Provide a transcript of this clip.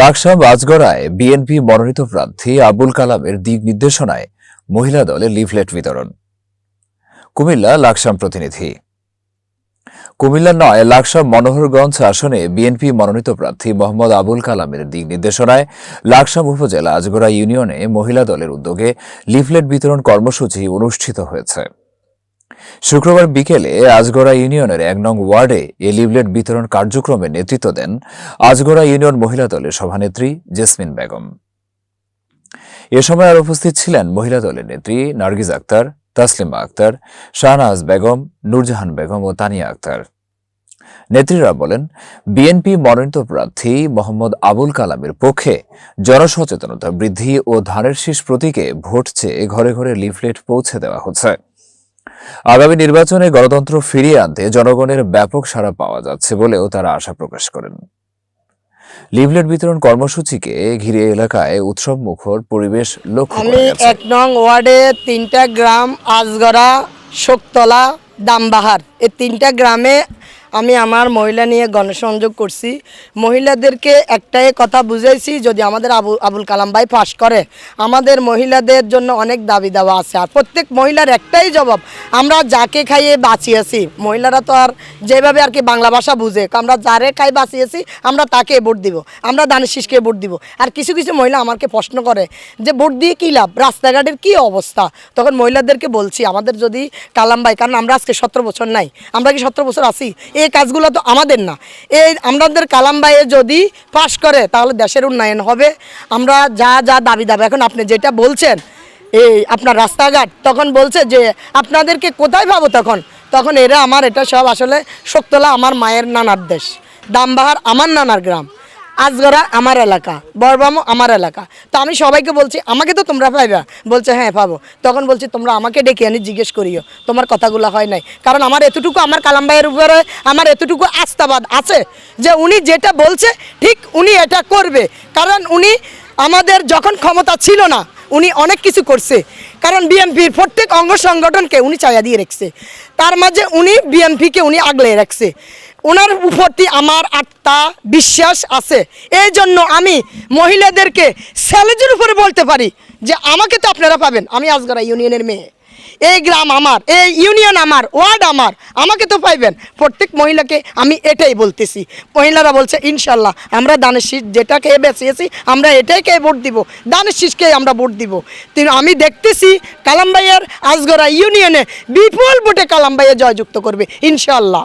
Laksam রাজগড়ায় BNP মনোনীত প্রার্থী আবুল কালামের দিক নির্দেশনায় মহিলা দলে লিফলেট বিতরণ। কুমিল্লা লাকসাম প্রতিনিধি। কুমিল্লা নয়, লাকসাম মনোহরগঞ্জ আসনে বিএনপি মনোনীত প্রার্থী মোহাম্মদ আবুল কালামের দিক নির্দেশনায় লাকসাম উপজেলা আজগড়া ইউনিয়নে মহিলা দলের উদ্যোগে লিফলেট বিতরণ কর্মসূচি অনুষ্ঠিত হয়েছে। শুক্রবার বিকেলে আজগড়া ইউনিয়নের এক নং ওয়ার্ডে এ লিভলেট বিতরণ কার্যক্রমে নেতৃত্ব দেন আজগড়া ইউনিয়ন মহিলা দলের সভানেত্রী জেসমিন বেগম। এ সময় আর উপস্থিত ছিলেন মহিলা দলের নেত্রী নার্গিজ আক্তার, তাসলিমা আক্তার, শাহনাজ বেগম, নূরজাহান বেগম ও তানিয়া আক্তার। নেত্রীরা বলেন, বিএনপি মনোনীত প্রার্থী মোহাম্মদ আবুল কালামের পক্ষে জনসচেতনতা বৃদ্ধি ও ধানের শীষ প্রতীকে ভোট চেয়ে ঘরে ঘরে লিফলেট পৌঁছে দেওয়া হচ্ছে। আগামী নির্বাচনে গণতন্ত্র ফিরিয়ে আনতে জনগণের ব্যাপক সাড়া পাওয়া যাচ্ছে বলেও তারা আশা প্রকাশ করেন। লিভলেট বিতরণ কর্মসূচিকে ঘিরে এলাকায় উৎসব মুখর পরিবেশ লক্ষ্য আমি এক নং ওয়ার্ডে তিনটা গ্রাম আজগড়া শোকতলা দামবাহার। এই তিনটা গ্রামে আমি আমার মহিলা নিয়ে গণসংযোগ করছি। মহিলাদেরকে একটাই কথা বুঝাইছি, যদি আমাদের আবু, আবুল কালাম ভাই পাশ করে, আমাদের মহিলাদের জন্য অনেক দাবি দেওয়া আছে। আর প্রত্যেক মহিলার একটাই জবাব, আমরা যাকে খাইয়ে বাঁচিয়েছি। মহিলারা তো আর যেভাবে আর কি বাংলা ভাষা বুঝে আমরা যারে খাই বাঁচিয়েছি, আমরা তাকে ভোট দিব, আমরা দানিশিসকে ভোট দিব। আর কিছু কিছু মহিলা আমাকে প্রশ্ন করে যে, ভোট দিয়ে কী লাভ? রাস্তাঘাটের কী অবস্থা? তখন মহিলাদেরকে বলছি, আমাদের যদি কালাম ভাই, কারণ আমরা আজকে সতেরো বছর নাই, আমরা কি সতেরো বছর আছি? এই কাজগুলো তো আমাদের না। এই আমাদের কালাম ভাইয়ে যদি পাশ করে, তাহলে দেশের উন্নয়ন হবে। আমরা যা যা দাবি দাবি, এখন আপনি যেটা বলছেন, এই আপনার রাস্তাঘাট, তখন বলছে যে, আপনাদেরকে কোথায় পাবো তখন? তখন এরা আমার, এটা সব আসলে শক্তলা আমার মায়ের নানার দেশ। দামবাহার আমার নানার গ্রাম। আজগড়া আমার এলাকা বরবামো আমার এলাকা। তো আমি সবাইকে বলছি, আমাকে তো তোমরা পাইবা? বলছে হ্যাঁ পাবো। তখন বলছি, তোমরা আমাকে ডেকে আনি জিজ্ঞেস করিও, তোমার কথাগুলো হয় নাই। কারণ আমার এতটুকু আমার কালাম ভাইয়ের উপরে আমার এতটুকু আস্থাবাদ আছে যে উনি যেটা বলছে, ঠিক উনি এটা করবে। কারণ উনি আমাদের যখন ক্ষমতা ছিল না, উনি অনেক কিছু করছে। কারণ বিএমপির প্রত্যেক অঙ্গ সংগঠনকে উনি চাইয়া দিয়ে রেখেছে। তার মাঝে উনি বিএমপিকে উনি আগলে রাখছে। ওনার প্রতি আমার আত্মা বিশ্বাস আছে। এই জন্য আমি মহিলাদেরকে স্যালেজের উপরে বলতে পারি যে আমাকে তো আপনারা পাবেন। আমি আজগড়া ইউনিয়নের মেয়ে। এই গ্রাম আমার, এই ইউনিয়ন আমার, ওয়ার্ড আমার, আমাকে তো পাইবেন। প্রত্যেক মহিলাকে আমি এটাই বলতেছি। মহিলারা বলছে, ইনশাল্লাহ, আমরা দানের শীষ যেটাকে বেঁচিয়েছি, আমরা এটাইকে ভোট দিব। দানের শীষকে আমরা ভোট দিব। কিন্তু আমি দেখতেছি কালামবাইয়ের আজগড়া ইউনিয়নে বিপুল ভোটে কালামবাইয়ে জয়যুক্ত করবে। ইনশাল্লাহ।